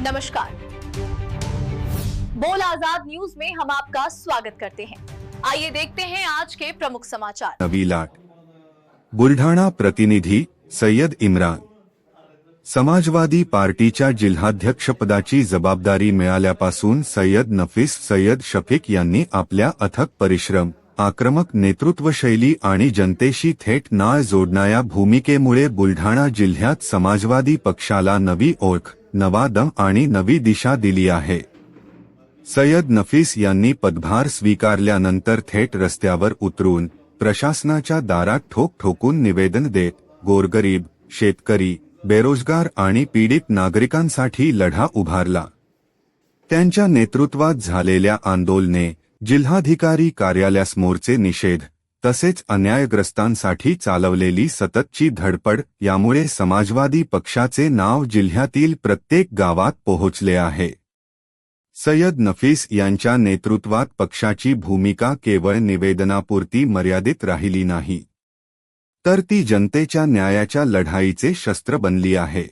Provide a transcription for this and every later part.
नमस्कार। बोल आजाद न्यूज में हम आपका स्वागत करते हैं। आइए देखते हैं आज के प्रमुख समाचार। नवी लाट। बुलढाणा प्रतिनिधी सय्यद इम्रान। समाजवादी पार्टीच्या जिल्हाध्यक्षपदाची जबाबदारी मिळाल्यापासून सय्यद नफीस सय्यद शफीक यांनी आपल्या अथक परिश्रम आक्रमक नेतृत्वशैली आणि जनतेशी थेट नाळ जोडणाऱ्या भूमिकेमुळे बुलढाणा जिल्ह्यात समाजवादी पक्षाला नवी ओळख नवा दम आणि नवी दिशा दिली आहे. सय्यद नफीस यांनी पदभार स्वीकारल्यानंतर थेट रस्त्यावर उतरून प्रशासनाच्या दारात ठोक ठोकून निवेदन देत गोरगरीब शेतकरी बेरोजगार आणि पीडित नागरिकांसाठी लढा उभारला. त्यांच्या नेतृत्वात झालेल्या आंदोलने जिल्हाधिकारी कार्यालयासमोरचे निषेध तसेच अन्यायग्रस्तांसाठी चालवलेली सततची धडपड यामुळे समाजवादी पक्षाचे नाव जिल्ह्यातील प्रत्येक गावात पोहोचले आहे. सय्यद नफीस यांच्या नेतृत्वात पक्षाची भूमिका केवळ निवेदनापुरती मर्यादित राहिली नाही. तर ती जनतेच्या न्यायाच्या लढाईचे शस्त्र बनली आहे.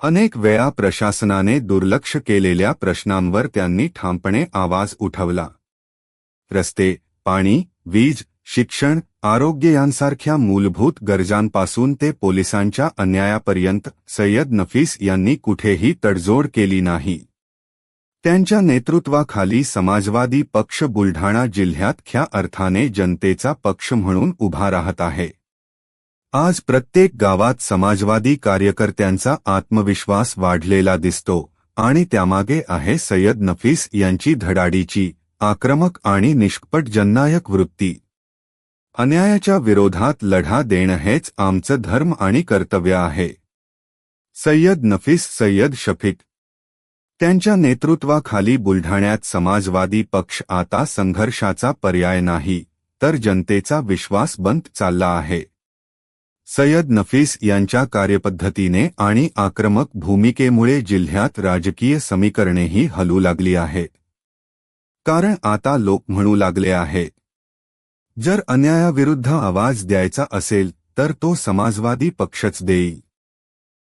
अनेक वेळा प्रशासनाने दुर्लक्ष केलेल्या प्रश्नांवर त्यांनी ठामपणे आवाज उठवला. रस्ते पाणी वीज शिक्षण आरोग्य यांसारख्या मूलभूत गरजांपासून ते पोलिसांच्या अन्यायापर्यंत सय्यद नफीस यांनी कुठेही तडजोड केली नाही. त्यांच्या नेतृत्वाखाली समाजवादी पक्ष बुलढाणा जिल्ह्यात ख्या अर्थाने जनतेचा पक्ष म्हणून उभा राहत आहे. आज प्रत्येक गावात समाजवादी कार्यकर्त्यांचा आत्मविश्वास वाढलेला दिसतो आणि त्यामागे आहे सय्यद नफीस यांची धडाडीची आक्रमक आणि निष्कपट जननायक वृत्ती. अन्यायाच्या विरोधात लढा देणं हेच आमचं धर्म आणि कर्तव्य आहे. सय्यद नफीस सय्यद शफीक. त्यांच्या नेतृत्वाखाली बुलढाण्यात समाजवादी पक्ष आता संघर्षाचा पर्याय नाही तर जनतेचा विश्वास बंद चालला आहे. सय्यद नफीस यांच्या कार्यपद्धतीने आणि आक्रमक भूमिकेमुळे जिल्ह्यात राजकीय समीकरणेही हलू लागली आहेत कारण आता लोक म्हणू लागले आहेत जर अन्यायाविरुद्ध आवाज द्यायचा असेल तर तो समाजवादी पक्षच देईल.